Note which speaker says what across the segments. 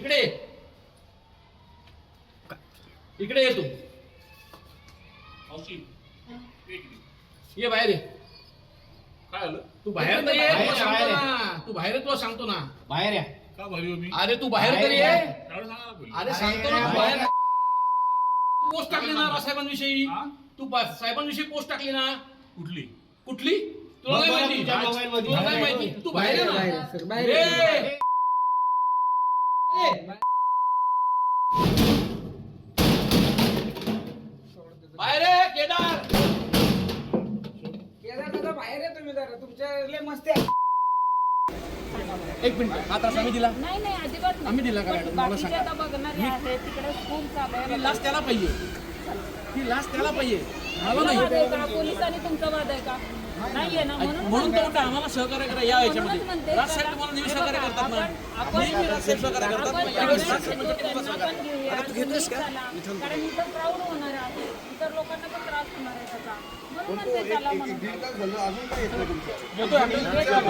Speaker 1: इकडे ये. इकडे ये तू.
Speaker 2: मावशी.
Speaker 1: ये बाहेर ये.
Speaker 2: काय झालं
Speaker 1: तू बाहेर तर ये
Speaker 3: बाहेर
Speaker 1: तुला सांगतो
Speaker 3: बाहेर
Speaker 1: ना. तू बाहेर तुला सांगतो ना.
Speaker 3: बाहेर या.
Speaker 2: का भरी हो मी?
Speaker 1: अरे तू बाहेर तर ये.
Speaker 3: बाहेर
Speaker 2: त्यावेळेस सांगा ना पहिले.
Speaker 1: अरे सांगतो ना तू बाहेर पोस्ट टाकली ना रासाहेबांविषयी.
Speaker 2: हा?
Speaker 1: तू बा- साहेबांविषयी पोस्ट टाकली ना.
Speaker 2: कुठली?
Speaker 1: कुठली? तुला
Speaker 3: बघ
Speaker 1: नाही
Speaker 3: बघा
Speaker 1: माहिती.
Speaker 3: मोबाईलमध्ये.
Speaker 1: तुला नाही माहिती. तू बाहेर ये
Speaker 4: बाहेर
Speaker 1: ना
Speaker 4: आहे, सर, बाहेर आहे.
Speaker 1: ए!
Speaker 4: तुमच्या लय मस्ती आहे.
Speaker 1: एक मिनिट. आता आम्ही दिला.
Speaker 5: नाही नाही अजिबात.
Speaker 1: आम्ही दिला का मॅडम? मला
Speaker 5: बाकीचे
Speaker 1: सांगा.
Speaker 5: बघणारे तिकडे खूप चालू आहे.
Speaker 1: ती लाच त्याला पाहिजे. ती लाच त्याला पाहिजे. मला
Speaker 5: तुमचा वाद
Speaker 1: नाही
Speaker 5: आहे का? पोलिसांनी तुमचा वाद आहे का? नाहीये ना म्हणून
Speaker 1: म्हणून तर
Speaker 5: म्हणते.
Speaker 1: आम्हाला सहकार्य करा या
Speaker 5: म्हणूनच
Speaker 1: याच्यामध्ये.
Speaker 5: म्हणते.
Speaker 1: राजसाहेब तुम्हाला नेहमी
Speaker 5: हे
Speaker 1: सहकार्य करतात ना
Speaker 5: आपण-
Speaker 1: नेहमी राजसाहेब सहकार्य करतात.
Speaker 5: आपण
Speaker 1: पण यावेळेस
Speaker 5: त्यांना
Speaker 1: राजसाहेब म्हणजे
Speaker 5: घेतो,
Speaker 1: तुम्हाला
Speaker 5: त्यांना
Speaker 1: सहकार्य
Speaker 5: पण घेऊया. तुम्ही चला. कारण इथं क्राऊड होणार आहे. इतर लोकांना पण त्रास होणार आहे त्याचा म्हणून म्हणते चला म्हणून
Speaker 1: येतोय आम्ही.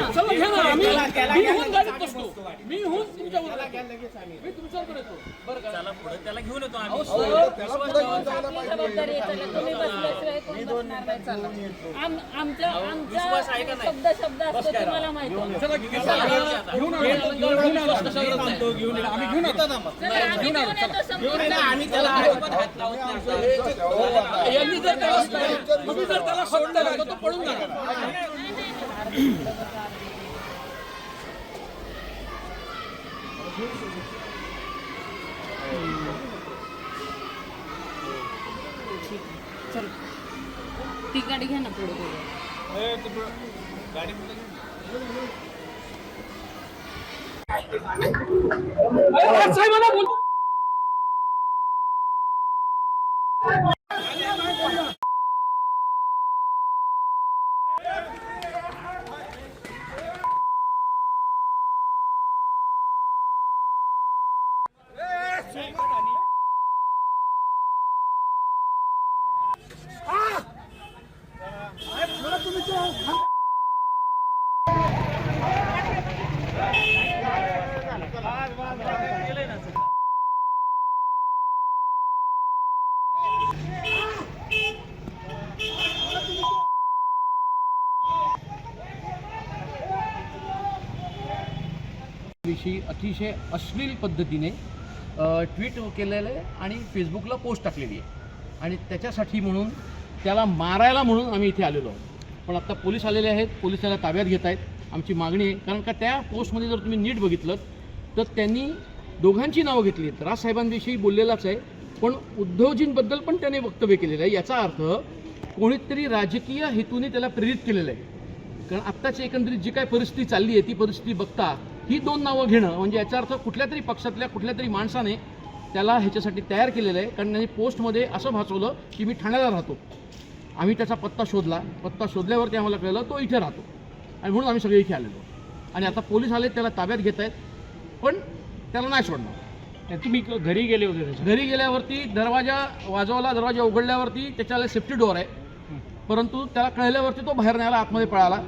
Speaker 1: चला घ्या ना आम्ही मी होऊन गाडीत बसतो मी होऊन तुमच्यावर मी तुमच्यावर येतो बरं का चला पुढे त्याला घेऊन येतो आम्ही
Speaker 5: आपली जबाबदारी आहे चला तुम्ही बसल्याशिवाय कोण बसणार नाही चला आम- आमच्या आमचा शब्द शब्द असतो तुम्हाला माहिती आहे.
Speaker 1: चला घेऊन घेऊन घेऊन आलो नाही. आम्ही घेऊन येतो
Speaker 5: चला, आम्ही घेऊन येतो समजून.
Speaker 1: यांनी जर त्याला तुम्ही जर त्याला सोडलं तर तो पळून जाणार.
Speaker 5: ती गाडी घ्या ना पुढे पुढे.
Speaker 1: साहेबांना बोल विषयी अतिशय अश्लील पद्धतीने ट्विट केलेलं आहे आणि फेसबुकला पोस्ट टाकलेली आहे. आणि त्याच्यासाठी म्हणून त्याला मारायला म्हणून आम्ही इथे आलेलो आहोत. पण आत्ता पोलीस आलेले आहेत पोलीस त्याला ताब्यात घेत आहेत. आमची मागणी आहे कारण का त्या पोस्टमध्ये जर तुम्ही नीट बघितलं तर त्यांनी दोघांची नावं घेतली आहेत. राजसाहेबांविषयी बोललेलाच आहे. पण उद्धवजींबद्दल पण त्याने वक्तव्य केलेलं आहे. याचा अर्थ कोणीतरी राजकीय हेतूने त्याला प्रेरित केलेलं आहे. कारण आत्ताची एकंदरीत जी काय परिस्थिती चालली आहे ती परिस्थिती बघता ही दोन नावं घेणं म्हणजे याचा अर्थ कुठल्या तरी पक्षातल्या कुठल्या तरी माणसाने त्याला ह्याच्यासाठी तयार केलेलं आहे. कारण त्यांनी पोस्टमध्ये असं भासवलं की मी ठाण्याला राहतो. आम्ही त्याचा पत्ता शोधला. पत्ता शोधल्यावरती आम्हाला कळलं तो इथे राहतो. आणि म्हणून आम्ही सगळे इथे आलेलो आणि आता पोलीस आले त्याला ताब्यात घेत आहेत पण त्याला नाही सोडणार तुम्ही घरी गेले होते घरी गेल्यावरती दरवाजा वाजवला दरवाजा उघडल्यावरती त्याच्याला सेफ्टी डोअर आहे. परंतु त्याला कळल्यावरती तो बाहेर न्यायला आतमध्ये पळाला.